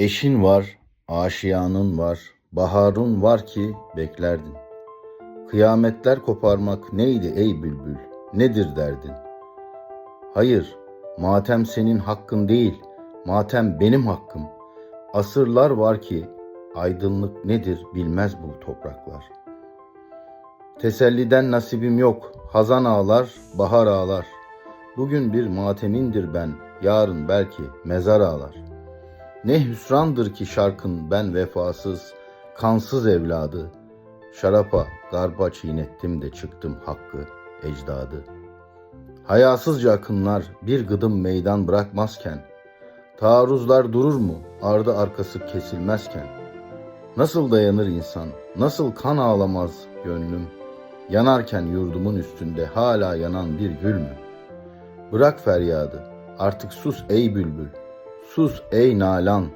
Eşin var, aşiyanın var, baharun var ki beklerdin. Kıyametler koparmak neydi ey bülbül, nedir derdin? Hayır, matem senin hakkın değil, matem benim hakkım. Asırlar var ki aydınlık nedir bilmez bu topraklar. Teselliden nasibim yok, hazan ağlar, bahar ağlar. Bugün bir matemindir ben, yarın belki mezar ağlar. Ne hüsrandır ki şarkın ben vefasız, kansız evladı. Şarapa, garba çiğnettim de çıktım hakkı, ecdadı. Hayasızca akınlar bir gıdım meydan bırakmazken, taarruzlar durur mu ardı arkası kesilmezken, nasıl dayanır insan, nasıl kan ağlamaz gönlüm, yanarken yurdumun üstünde hala yanan bir gül mü? Bırak feryadı, artık sus ey bülbül, sus ey nalan,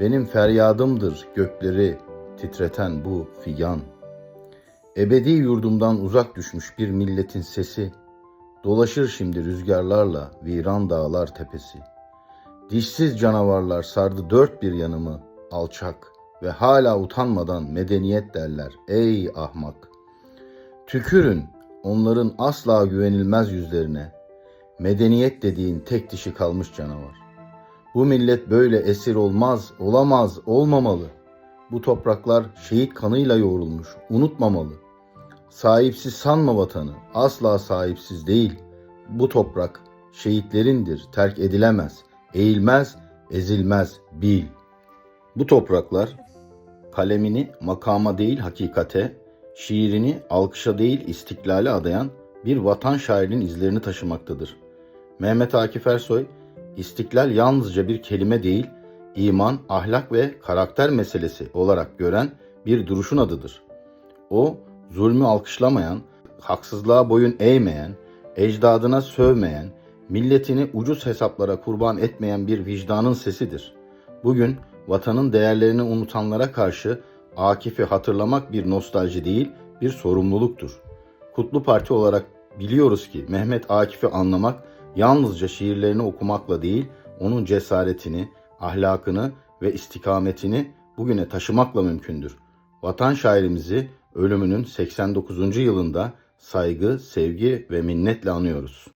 benim feryadımdır gökleri titreten bu figan. Ebedi yurdumdan uzak düşmüş bir milletin sesi, dolaşır şimdi rüzgarlarla viran dağlar tepesi. Dişsiz canavarlar sardı dört bir yanımı, alçak ve hala utanmadan medeniyet derler ey ahmak. Tükürün onların asla güvenilmez yüzlerine. Medeniyet dediğin tek dişi kalmış canavar. Bu millet böyle esir olmaz, olamaz, olmamalı. Bu topraklar şehit kanıyla yoğrulmuş, unutmamalı. Sahipsiz sanma vatanı, asla sahipsiz değil. Bu toprak şehitlerindir, terk edilemez, eğilmez, ezilmez, bil. Bu topraklar kalemini makama değil hakikate, şiirini alkışa değil istiklale adayan bir vatan şairinin izlerini taşımaktadır. Mehmet Akif Ersoy, istiklal yalnızca bir kelime değil, iman, ahlak ve karakter meselesi olarak gören bir duruşun adıdır. O, zulmü alkışlamayan, haksızlığa boyun eğmeyen, ecdadına sövmeyen, milletini ucuz hesaplara kurban etmeyen bir vicdanın sesidir. Bugün vatanın değerlerini unutanlara karşı Akif'i hatırlamak bir nostalji değil, bir sorumluluktur. Kutlu Parti olarak biliyoruz ki Mehmet Akif'i anlamak yalnızca şiirlerini okumakla değil, onun cesaretini, ahlakını ve istikametini bugüne taşımakla mümkündür. Vatan şairimizi ölümünün 89. yılında saygı, sevgi ve minnetle anıyoruz.